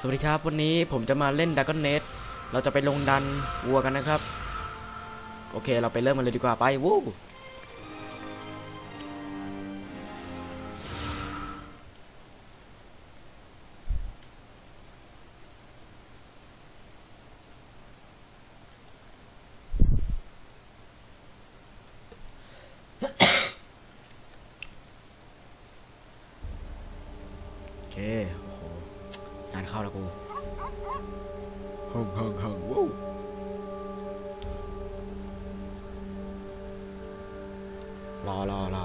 สวัสดีครับ วันนี้ผมจะมาเล่นด r a g o n n e t เราจะไปลงดันวัวกันนะครับ โอเคเราไปเริ่มมันเลยดีกว่าไปวู้โอเค เข้าแล้วกูฮึ่งฮึ่งฮึ่งวู้รอรอรอ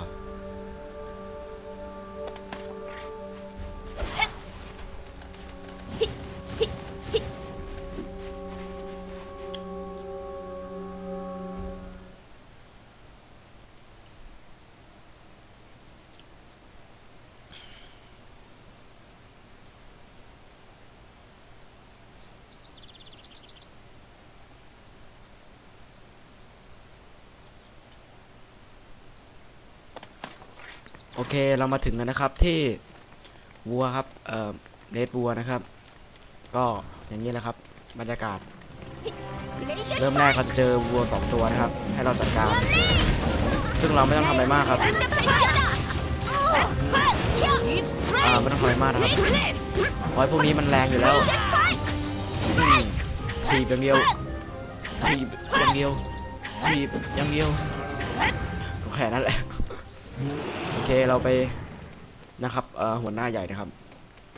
อเคเรามาถึงแล้วนะครับที่วัวครับเอ่อเนตวัวนะครับ ก็อย่างนี้แหละครับบรรยากาศ เริ่มแรกเราจะเจอวัวสองตัวนะครับ ให้เราจัดการ ซึ่งเราไม่ต้องทำอะไรมากครับอ่าไม่ต้องทำอะไรมากนะครับราะไอ้พวกนี้มันแรงอยู่แล้วอืมถีบอย่างเดียวถีบอย่างเดียวถีบอย่างเดียวก็แค่นั้นแหละ โอเคเราไปนะครับหัวหน้าใหญ่นะครับ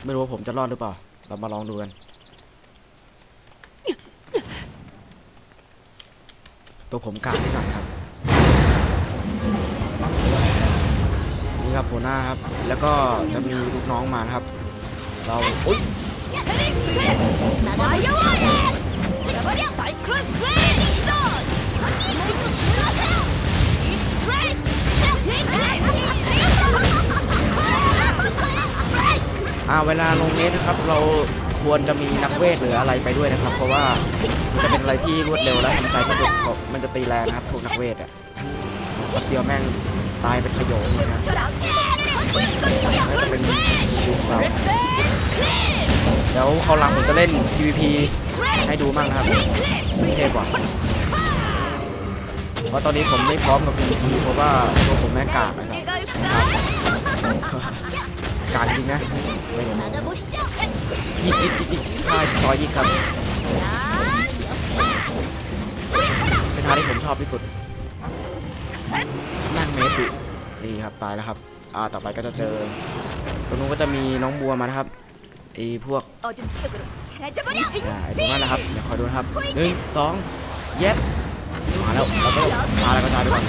ไม่รู้ว่าผมจะรอดหรือเปล่า เรามาลองดูกัน ตัวผมกลางนิดหน่อยครับนี่ครับหัวหน้าครับ แล้วก็จะมีลูกน้องมาครับ เราอุ๊ย อ่าเวลาลงเนสนะครับ เราควรจะมีนักเวทหรืออะไรไปด้วยนะครับ เพราะว่ามันจะเป็นอะไรที่รวดเร็วและทำใจที่สุดมันจะตีแรงนะครับพวกนักเวทอะเดียวแม่งตายเป็นขยงเลยนะแล้วจะเป็นทีมเราเดี๋ยวเขาหลังผมจะเล่น PVP ให้ดูมั่งนะครับเทพกว่าเพราะตอนนี้ผมไม่พร้อมกับ PVP เพราะว่าตัวผมแม่งกากนะครับกากจริงนะ ไม่เห็นยิกยิกยิกยิกพายซอยยิกครับเป็นท่าที่ผมชอบที่สุด นั่งเมตรดินี่ครับตายแล้วครับ อ่าต่อไปก็จะเจอ ตรงนู้นก็จะมีน้องบัวมานะครับไอ้พวกอ่าไอ้ตรงนั้นนะครับเดี๋ยวคอยดูนะครับหนึ่งสองเย็ดมาแล้วเราก็มาแล้วก็ตายไปก่อน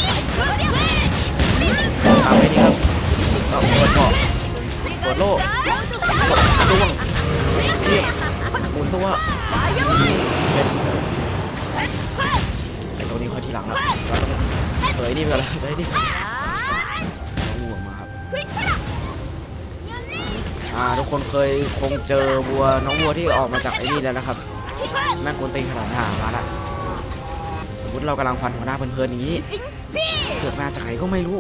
ตามไปดีครับก็เปิดเกาะเปิดโล่จ้วงเทียบหมุนตัวเสร็จไอตัวนี้ค่อยทีหลังแล้วเราต้องเสยนี่ไปก่อนได้ดิน้องวัวมาครับอ่าทุกคนเคยคงเจอวัวน้องวัวที่ออกมาจากไอ้นี่แล้วนะครับแม่กวนตีนขนาดหางแล้วล่ะสมมติเรากำลังฟันหัวหน้าเพลินๆอย่างนี้เสือกมาจากไหนก็ไม่รู้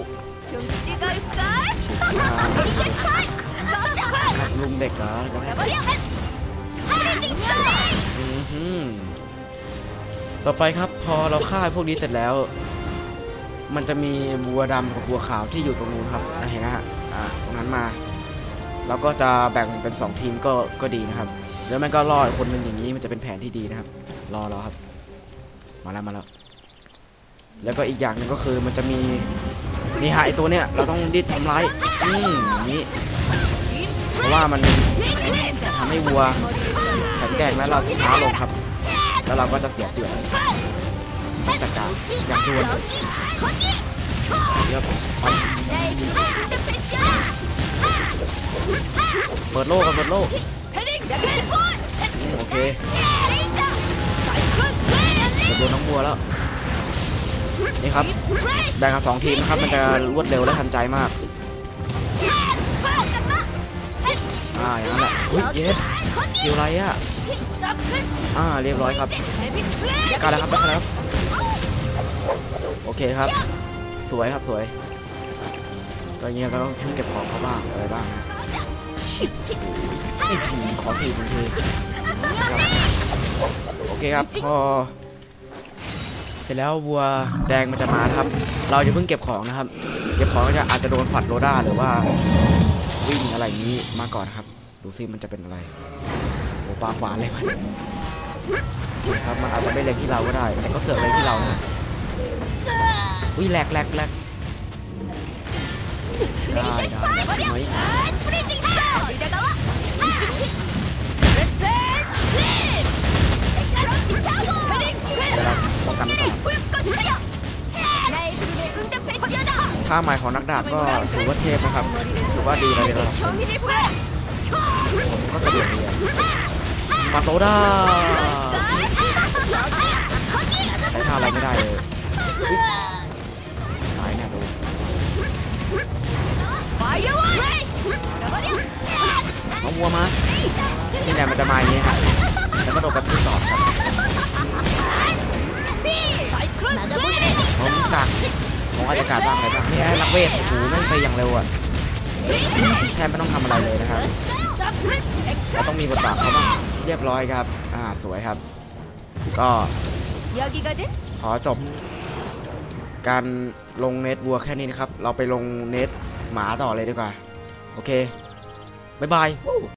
ค รับลุมเด็กเหรอจะให้อื้ต่อไปครับพอเราฆ่าพวกนี้เสร็จแล้ว มันจะมีบัวดำกับบัวขาวที่อยู่ตรงนู้นครับเห็นนะฮะตรงนั้นมา แล้วก็จะแบ่งเป็น 2 ทีมก็ก็ดีนะครับ แล้วมันก็รออีกคนหนึ่งอย่างนี้มันจะเป็นแผนที่ดีนะครับ รอรอครับ มาแล้วมาแล้วแล้วก็อีกอย่างหนึ่งก็คือมันจะมีนี่ฮะไอตัวเนี้ยเราต้องรีบทำร้ายอืมอย่างนี้ ราะว่ามันทำให้วัวแข็งแกร่งและเราช้าลงครับ แล้วเราก็จะเสียเปรียบต้องจัดการอย่างด่วนเยวไปเปิดโล่กันเปิดโล่โอเคเดี๋ยวโดนน้องวัวแล้วนี่ครับแบ่งกันสองทีมนะครับมันจะรวดเร็วและทันใจมาก อ่าอย่างนั้นแหละอุ้ยเย็ดคิวอะไรอะอ่าเรียบร้อยครับกล้าแล้วครับกล้าแล้วครับ โอเคครับ สวยครับสวยก็อย่างเงี้ยก็ต้องช่วยเก็บของเขาบ้างอะไรบ้างนะชอื้อหือขอทีบางทีโอเคครับพอเสร็จแล้ววัวแดงมันจะมานะครับ เราอย่าเพิ่งเก็บของนะครับ เก็บของก็จะอาจจะโดนฝัดโรด้าหรือว่าวิ่งอะไรอย่างนี้มาก่อนนะครับ ดูซิมันจะเป็นอะไรโอ้ปลาขวานเลยมันครับมันอาจจะไม่เล็งที่เราก็ได้ แต่ก็เสือกเล็งที่เรานะอุ้ยแหลกแหลกแหลกได้ได้ไหมป้าหมายของนักดาบก็ถือว่าเทพนะครับ ถือว่าดีเลยนะครับ ก็สะดวกดีมาโตด้าใช้ท่าอะไรไม่ได้เลยตายแน่เลยเอาวัวมา นี่แหลมันจะมาอย่างนี้ครับแล้วก็โดนกระทืบสอบครับผมจากขออากาศบ้างอะไรบ้างนี่นักเวทโอ้โหนั่นไปอย่างเร็วอะแทบไม่ต้องทำอะไรเลยนะครับ ก็ต้องมีคนปราบเขาบ้างเรียบร้อยครับ อ่าสวยครับ ก็ขอจบ การลงเน็ตวัวแค่นี้นะครับ เราไปลงเน็ตหมาต่อเลยดีกว่า โอเค บ๊ายบาย